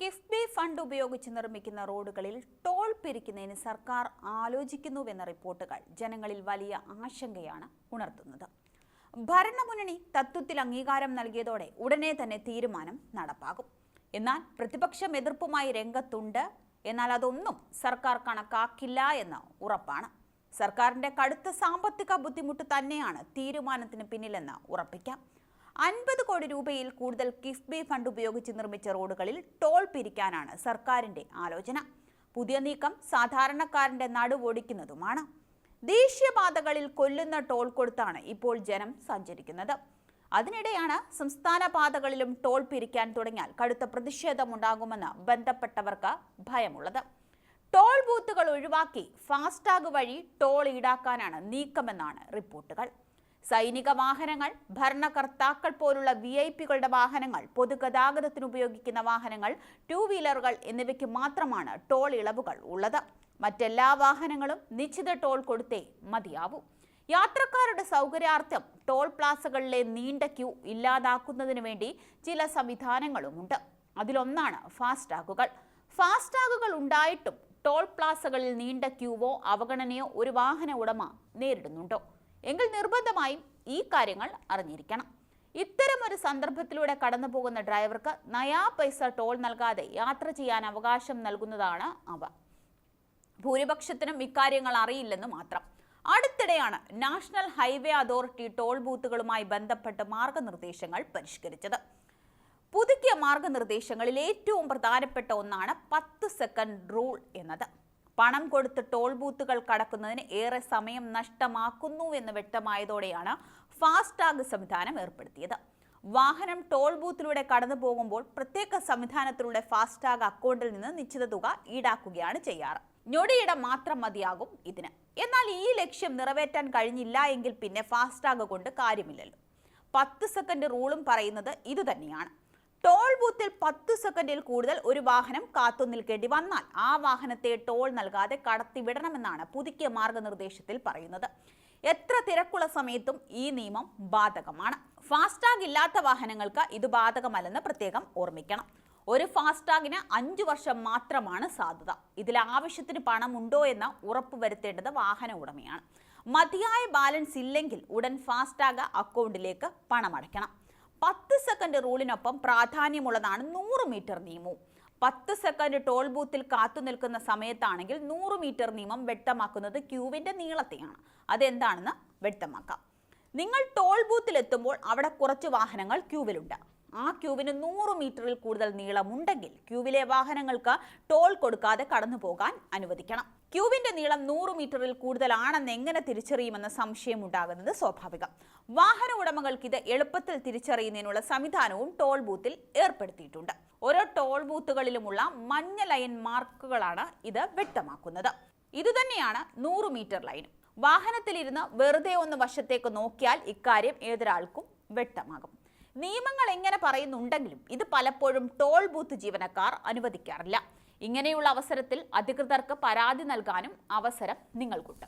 KIIFB fund ഉപയോഗിച്ച് നിർമ്മിക്കുന്ന റോഡുകളിൽ ടോൾ പിരിക്കുന്നതിന് സർക്കാർ ആലോചിക്കുന്നുവെന്ന റിപ്പോർട്ടുകൾ ജനങ്ങളിൽ വലിയ ആശങ്കയാണ് ഉണർത്തുന്നത്. ഭരണമുന്നണി തത്വത്തിൽ അംഗീകാരം നൽകിയതോടെ ഉടനെ തന്നെ തീരുമാനം നടപ്പാകും. എന്നാൽ പ്രതിപക്ഷം എതിർപ്പുമായി രംഗത്തുണ്ട്. എന്നാൽ അതൊന്നും സർക്കാർ കണക്കാക്കില്ല എന്ന് ഉറപ്പാണ്. സർക്കാരിന്റെ കടുത്ത സാമ്പത്തിക ബുദ്ധിമുട്ട് തന്നെയാണ് തീരുമാനത്തിന് പിന്നിലെന്ന് ഉറപ്പിക്കാം. അൻപത് കോടി രൂപയിൽ കൂടുതൽ കിഫ്ബി ഫണ്ട് ഉപയോഗിച്ച് നിർമ്മിച്ച റോഡുകളിൽ ടോൾ പിരിക്കാനാണ് സർക്കാരിന്റെ ആലോചന. പുതിയ നീക്കം സാധാരണക്കാരന്റെ നടുവൊടിക്കുന്നതുമാണ്. ദേശീയപാതകളിൽ കൊല്ലുന്ന ടോൾ കൊടുത്താണ് ഇപ്പോൾ ജനം സഞ്ചരിക്കുന്നത്. അതിനിടെയാണ് സംസ്ഥാന പാതകളിലും ടോൾ പിരിക്കാൻ തുടങ്ങിയാൽ കടുത്ത പ്രതിഷേധമുണ്ടാകുമെന്ന് ബന്ധപ്പെട്ടവർക്ക് ഭയമുള്ളത്. ടോൾ ബൂത്തുകൾ ഒഴിവാക്കി ഫാസ്ടാഗ് വഴി ടോൾ ഈടാക്കാനാണ് നീക്കമെന്നാണ് റിപ്പോർട്ടുകൾ. സൈനിക വാഹനങ്ങൾ ഭരണകർത്താക്കൾ പോലുള്ള വി ഐ പികളുടെ വാഹനങ്ങൾ പൊതുഗതാഗതത്തിന് ഉപയോഗിക്കുന്ന വാഹനങ്ങൾ ടൂ വീലറുകൾ എന്നിവയ്ക്ക് മാത്രമാണ് ടോൾ ഇളവുകൾ ഉള്ളത്. മറ്റെല്ലാ വാഹനങ്ങളും നിശ്ചിത ടോൾ കൊടുത്തേ മതിയാവൂ. യാത്രക്കാരുടെ സൗകര്യാർത്ഥം ടോൾ പ്ലാസകളിലെ നീണ്ട ക്യൂ ഇല്ലാതാക്കുന്നതിന് വേണ്ടി ചില സംവിധാനങ്ങളുമുണ്ട്. അതിലൊന്നാണ് ഫാസ്ടാഗുകൾ ഫാസ്ടാഗുകൾ ഉണ്ടായിട്ടും ടോൾ പ്ലാസകളിൽ നീണ്ട ക്യൂവോ അവഗണനയോ ഒരു വാഹന ഉടമ നേരിടുന്നുണ്ടോ? എങ്കിൽ നിർബന്ധമായും ഈ കാര്യങ്ങൾ അറിഞ്ഞിരിക്കണം. ഇത്തരമൊരു സന്ദർഭത്തിലൂടെ കടന്നു പോകുന്ന ഡ്രൈവർക്ക് നയാ പൈസ ടോൾ നൽകാതെ യാത്ര ചെയ്യാൻ അവകാശം നൽകുന്നതാണ് അവ. ഭൂരിപക്ഷത്തിനും ഇക്കാര്യങ്ങൾ അറിയില്ലെന്ന് മാത്രം. അടുത്തിടെയാണ് നാഷണൽ ഹൈവേ അതോറിറ്റി ടോൾ ബൂത്തുകളുമായി ബന്ധപ്പെട്ട് മാർഗനിർദ്ദേശങ്ങൾ പരിഷ്കരിച്ചത്. പുതുക്കിയ മാർഗനിർദ്ദേശങ്ങളിൽ ഏറ്റവും പ്രധാനപ്പെട്ട ഒന്നാണ് പത്ത് സെക്കൻഡ് റൂൾ എന്നത്. പണം കൊടുത്ത് ടോൾ ബൂത്തുകൾ കടക്കുന്നതിന് ഏറെ സമയം നഷ്ടമാക്കുന്നു എന്ന് വ്യക്തമായതോടെയാണ് ഫാസ്ടാഗ് സംവിധാനം ഏർപ്പെടുത്തിയത്. വാഹനം ടോൾ ബൂത്തിലൂടെ കടന്നു പോകുമ്പോൾ പ്രത്യേക സംവിധാനത്തിലൂടെ ഫാസ്ടാഗ് അക്കൗണ്ടിൽ നിന്ന് നിശ്ചിത തുക ഈടാക്കുകയാണ് ചെയ്യാറ്. ഞൊടിയിട മാത്രം മതിയാകും ഇതിന്. എന്നാൽ ഈ ലക്ഷ്യം നിറവേറ്റാൻ കഴിഞ്ഞില്ല എങ്കിൽ പിന്നെ ഫാസ്ടാഗ് കൊണ്ട് കാര്യമില്ലല്ലോ. പത്ത് സെക്കൻഡ് റൂളും പറയുന്നത് ഇതുതന്നെയാണ്. ടോൾ ബൂത്തിൽ പത്ത് സെക്കൻഡിൽ കൂടുതൽ ഒരു വാഹനം കാത്തു നിൽക്കേണ്ടി വന്നാൽ ആ വാഹനത്തെ ടോൾ നൽകാതെ കടത്തിവിടണമെന്നാണ് പുതുക്കിയ മാർഗനിർദ്ദേശത്തിൽ പറയുന്നത്. എത്ര തിരക്കുള്ള സമയത്തും ഈ നിയമം ബാധകമാണ്. ഫാസ്ടാഗ് ഇല്ലാത്ത വാഹനങ്ങൾക്ക് ഇത് ബാധകമല്ലെന്ന് പ്രത്യേകം ഓർമ്മിക്കണം. ഒരു ഫാസ്ടാഗിന് അഞ്ചു വർഷം മാത്രമാണ് സാധുത ഇതിൽ ആവശ്യത്തിന് പണം ഉണ്ടോ എന്ന് ഉറപ്പ് വരുത്തേണ്ടത് വാഹന ഉടമയാണ്. മതിയായ ബാലൻസ് ഇല്ലെങ്കിൽ ഉടൻ ഫാസ്ടാഗ് അക്കൗണ്ടിലേക്ക് പണമടയ്ക്കണം. പത്ത് സെക്കൻഡ് റൂളിനൊപ്പം പ്രാധാന്യമുള്ളതാണ് നൂറ് മീറ്റർ നിയമവും പത്ത് സെക്കൻഡ് ടോൾ ബൂത്തിൽ കാത്തു നിൽക്കുന്ന സമയത്താണെങ്കിൽ നൂറ് മീറ്റർ നിയമം വ്യക്തമാക്കുന്നത് ക്യൂവിന്റെ നീളത്തെയാണ്. അതെന്താണെന്ന് വ്യക്തമാക്കാം. നിങ്ങൾ ടോൾ ബൂത്തിൽ എത്തുമ്പോൾ അവിടെ കുറച്ച് വാഹനങ്ങൾ ക്യൂവിലുണ്ട് ആ ക്യൂവിന് നൂറ് മീറ്ററിൽ കൂടുതൽ നീളമുണ്ടെങ്കിൽ ക്യൂവിലെ വാഹനങ്ങൾക്ക് ടോൾ കൊടുക്കാതെ കടന്നു പോകാൻ അനുവദിക്കണം. ക്യൂവിന്റെ നീളം നൂറ് മീറ്ററിൽ കൂടുതലാണെന്ന് എങ്ങനെ തിരിച്ചറിയുമെന്ന സംശയം ഉണ്ടാകുന്നത് സ്വാഭാവികം. വാഹന ഉടമകൾക്ക് ഇത് എളുപ്പത്തിൽ തിരിച്ചറിയുന്നതിനുള്ള സംവിധാനവും ടോൾ ബൂത്തിൽ ഏർപ്പെടുത്തിയിട്ടുണ്ട്. ഓരോ ടോൾ ബൂത്തുകളിലുമുള്ള മഞ്ഞ ലൈൻ മാർക്കുകളാണ് ഇത് വ്യക്തമാക്കുന്നത്. ഇതുതന്നെയാണ് നൂറ് മീറ്റർ ലൈനും. വാഹനത്തിലിരുന്ന് വെറുതെ ഒന്ന് വശത്തേക്ക് നോക്കിയാൽ ഇക്കാര്യം ഏതൊരാൾക്കും വ്യക്തമാകും. നിയമങ്ങൾ എങ്ങനെ പറയുന്നുണ്ടെങ്കിലും ഇത് പലപ്പോഴും ടോൾ ബൂത്ത് ജീവനക്കാർ അനുവദിക്കാറില്ല. ഇങ്ങനെയുള്ള അവസരത്തിൽ അധികൃതർക്ക് പരാതി നൽകാനും അവസരം നിങ്ങൾക്കുണ്ട്.